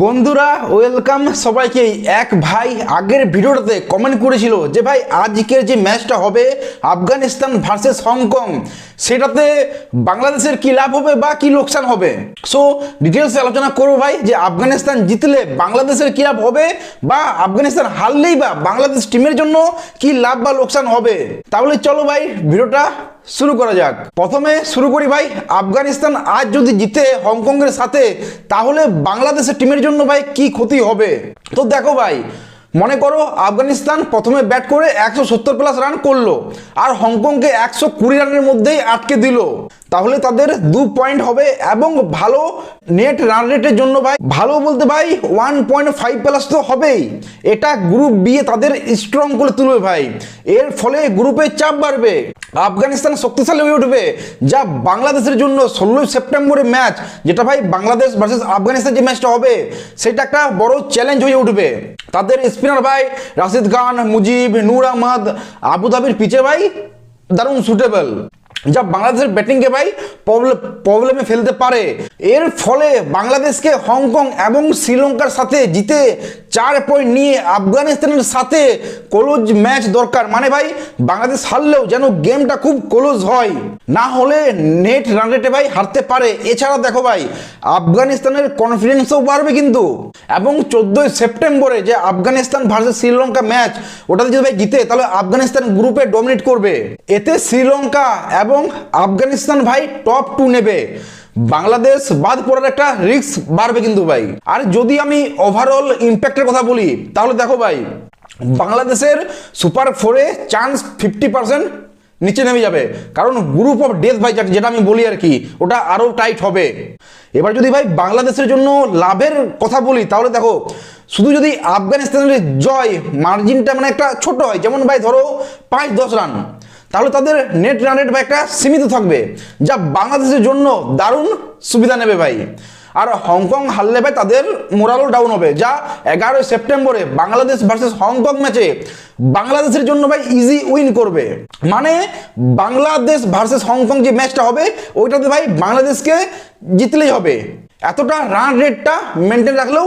বন্ধুরা ওয়েলকাম সবাইকে। এক ভাই আগের ভিডিওটাতে কমেন্ট করেছিল যে, ভাই, আজকের যে ম্যাচটা হবে আফগানিস্তান ভার্সেস হংকং সেটাতে বাংলাদেশের কি লাভ হবে বা কি লোকসান হবে? সো ডিটেলসে আলোচনা করব ভাই, যে আফগানিস্তান জিতলে বাংলাদেশের কি লাভ হবে বা আফগানিস্তান হারলেই বা বাংলাদেশ টিমের জন্য কি লাভ বা লোকসান হবে। তাহলে চলো ভাই, ভিডিওটা শুরু করা যাক। প্রথমে শুরু করি ভাই, আফগানিস্তান আজ যদি জিতে হংকংয়ের সাথে, তাহলে বাংলাদেশের টিমের জন্য ভাই কি ক্ষতি হবে? তো দেখো ভাই, মনে করো আফগানিস্তান প্রথমে ব্যাট করে একশো সত্তর প্লাস রান করল, আর হংকংকে একশো কুড়ি রানের মধ্যেই আটকে দিল। তাহলে তাদের দু পয়েন্ট হবে এবং ভালো নেট রান রেটের জন্য ভাই, ভালো বলতে ভাই ওয়ান পয়েন্ট ফাইভ প্লাস তো হবেই। এটা গ্রুপ বি তাদের স্ট্রং করে তুলবে ভাই। এর ফলে গ্রুপে চাপ বাড়বে। আফগানিস্তান শক্তিশালী হয়ে উঠবে। যা বাংলাদেশের জন্য ষোলোই সেপ্টেম্বরের ম্যাচ যেটা ভাই বাংলাদেশ ভার্সেস আফগানিস্তান যে ম্যাচটা হবে, সেটা একটা বড় চ্যালেঞ্জ হয়ে উঠবে। তাদের স্পিনার ভাই রাশিদ খান, মুজিব, নূর আহমদ, আবুধাবির পিচে ভাই দারুণ সুটেবল যা বাংলাদেশের ব্যাটিংকে ভাই প্রবলেমে ফেলতে পারে। এর ফলে বাংলাদেশকে হংকং এবং শ্রীলঙ্কার সাথে জিতে চার পয়েন্ট নিয়ে আফগানিস্তানের সাথে ক্লোজ ম্যাচ দরকার। মানে ভাই, বাংলাদেশ হারলেও যেন গেমটা খুব ক্লোজ হয়। না হলে নেট রান রেটে ভাই হারতে পারে। এছাড়া দেখো ভাই, আফগানিস্তানের কনফিডেন্সও বাড়বে কিন্তু। এবং চোদ্দোই সেপ্টেম্বরে যে আফগানিস্তান ভার্সেস শ্রীলঙ্কা ম্যাচ ওটাতে যদি ভাই জিতে, তাহলে আফগানিস্তান গ্রুপে ডমিনেট করবে। এতে শ্রীলঙ্কা এবং আফগানিস্তান ভাই টপ টু নেবে। বাংলাদেশ বাদ পড়ার একটা রিস্ক বাড়বে কিন্তু ভাই। আর যদি আমি ওভারঅল ইম্প্যাক্টের কথা বলি, তাহলে দেখো ভাই, বাংলাদেশের সুপার ফোরে চান্স ফিফটি পার্সেন্ট নিচে নেমে যাবে। কারণ গ্রুপ অফ ডেথ ভাই যেটা আমি বলি আর কি, ওটা আরও টাইট হবে। এবার যদি ভাই বাংলাদেশের জন্য লাভের কথা বলি, তাহলে দেখো, শুধু যদি আফগানিস্তানের জয় মার্জিনটা মানে একটা ছোট হয়, যেমন ভাই ধরো পাঁচ দশ রান তাহলে তাদের নেট রান রেট ভাই একটা সীমিত থাকবে, যা বাংলাদেশের জন্য দারুণ সুবিধা নেবে ভাই। আর হংকং হারলে ভাই তাদের মোরালও ডাউন হবে, যা এগারোই সেপ্টেম্বরে বাংলাদেশ ভার্সেস হংকং ম্যাচে বাংলাদেশের জন্য ভাই ইজি উইন করবে। মানে বাংলাদেশ ভার্সেস হংকং যে ম্যাচটা হবে, ওইটাতে ভাই বাংলাদেশকে জিতলেই হবে। এতটা রান রেটটা মেনটেন রাখলেও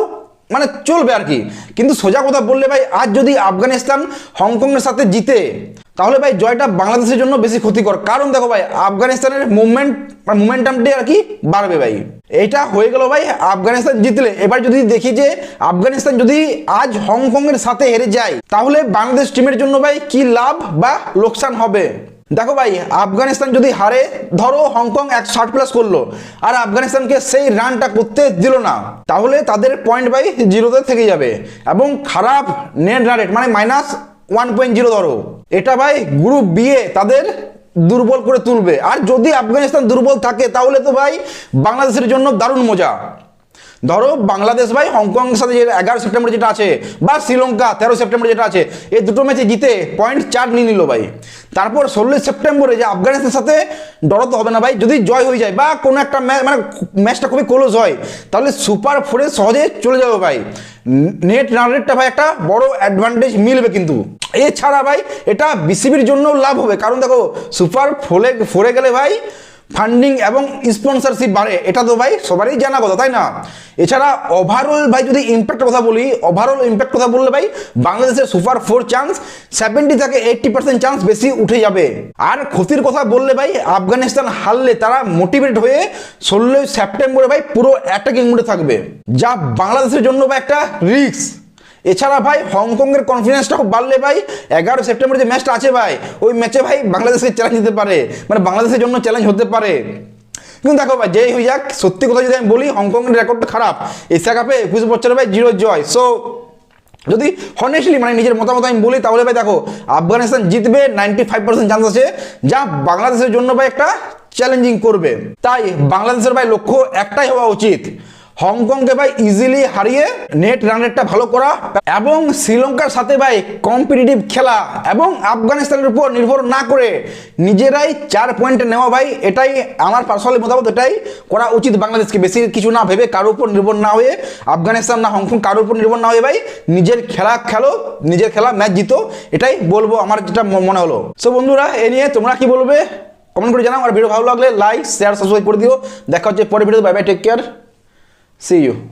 মানে চলবে আর কি। কিন্তু সোজা কথা বললে ভাই, আজ যদি আফগানিস্তান হংকংয়ের সাথে জিতে তাহলে ভাই জয়টা বাংলাদেশের জন্য বেশি ক্ষতিকর। কারণ দেখো ভাই, আফগানিস্তানের মুভমেন্ট মুভমেন্টামটি আর কি বাড়বে ভাই। এইটা হয়ে গেল ভাই, আফগানিস্তান জিতলে। এবার যদি দেখি যে আফগানিস্তান যদি আজ হংকংয়ের সাথে হেরে যায়, তাহলে বাংলাদেশ টিমের জন্য ভাই কি লাভ বা লোকসান হবে? দেখো ভাই, আফগানিস্তান যদি হারে, ধরো হংকং এক ষাট প্লাস করল, আর আফগানিস্তানকে সেই রানটা করতে দিল না, তাহলে তাদের পয়েন্ট বাই জিরোতে থেকে যাবে। এবং খারাপ নেট রেট মানে মাইনাস ওয়ান পয়েন্ট জিরো ধরো। এটা ভাই গ্রুপ বিয়ে তাদের দুর্বল করে তুলবে। আর যদি আফগানিস্তান দুর্বল থাকে, তাহলে তো ভাই বাংলাদেশের জন্য দারুণ মজা। ধরো বাংলাদেশ ভাই হংকংয়ের সাথে এগারো সেপ্টেম্বর যেটা আছে, বা শ্রীলঙ্কা তেরো সেপ্টেম্বর যেটা আছে, এই দুটো ম্যাচে জিতে পয়েন্ট চার নিয়ে নিল ভাই। তারপর ষোলোই সেপ্টেম্বরে যে আফগানিস্তানের সাথে ডরতে হবে না ভাই, যদি জয় হয়ে যায়, বা কোনো একটা মানে ম্যাচটা খুবই ক্লোজ হয়, তাহলে সুপার ফোরে সহজে চলে যাবে ভাই। নেট রান রেটটা ভাই একটা বড় অ্যাডভান্টেজ মিলবে কিন্তু। এছাড়া ভাই, এটা বিসিবির জন্য লাভ হবে। কারণ দেখো সুপার ফোরে ফোরে গেলে ভাই ফান্ডিং এবং স্পন্সরশিপ বাড়ে। এটা তো ভাই সবারই জানা কথা, তাই না? এছাড়া ওভারঅল ভাই যদি ইম্প্যাক্টের কথা বলি ওভারঅল ইম্প্যাক্ট কথা বললে ভাই বাংলাদেশের সুপার ফোর চান্স সেভেন্টি থেকে এইটটি পার্সেন্ট চান্স বেশি উঠে যাবে। আর ক্ষতির কথা বললে ভাই, আফগানিস্তান হারলে তারা মোটিভেট হয়ে ষোলোই সেপ্টেম্বরে ভাই পুরো অ্যাটাকিং মুডে থাকবে। যা বাংলাদেশের জন্য ভাই একটা রিস্ক এছাড়া ভাই হংকংয়ের কনফিডেন্সটা খুব বাড়লে ভাই। এগারো সেপ্টেম্বর যে ম্যাচটা আছে ভাই, ওই ম্যাচে ভাই বাংলাদেশকে চ্যালেঞ্জ দিতে পারে। মানে বাংলাদেশের জন্য চ্যালেঞ্জ হতে পারে। কিন্তু দেখো ভাই, যেই হয়ে যাক, সত্যি কথা যদি আমি বলি হংকংয়ের রেকর্ডটা খারাপ। এশিয়া কাপে একুশ বছরে ভাই জিরো জয় সো যদি হনেস্টলি মানে নিজের মতামত আমি বলি, তাহলে ভাই দেখো, আফগানিস্তান জিতবে নাইনটি ফাইভ পার্সেন্ট চান্স আছে, যা বাংলাদেশের জন্য ভাই একটা চ্যালেঞ্জিং করবে। তাই বাংলাদেশের ভাই লক্ষ্য একটাই হওয়া উচিত। হংকংকে ভাই ইজিলি হারিয়ে নেট রান রেটটা ভালো করা এবং শ্রীলঙ্কার সাথে ভাই কম্পিটিটিভ খেলা এবং আফগানিস্তানের উপর নির্ভর না করে নিজেরাই চার পয়েন্টে নেওয়া ভাই, এটাই আমার পার্সোনালি মতামত, এটাই করা উচিত বাংলাদেশকে। বেশি কিছু না ভেবে কারোর উপর নির্ভর না হয়ে, আফগানিস্তান না হংকং কারোর উপর নির্ভর না হয়ে ভাই নিজের খেলা খেলো, নিজের খেলা ম্যাচ জিতো, এটাই বলব আমার যেটা মনে হলো। সো বন্ধুরা, এ নিয়ে তোমরা কি বলবে? কমেন্ট করে জানাও, আর ভিডিও ভালো লাগলে লাইক শেয়ার সাবস্ক্রাইব করে দিও। দেখা হচ্ছে পরে video bye bye take care See you.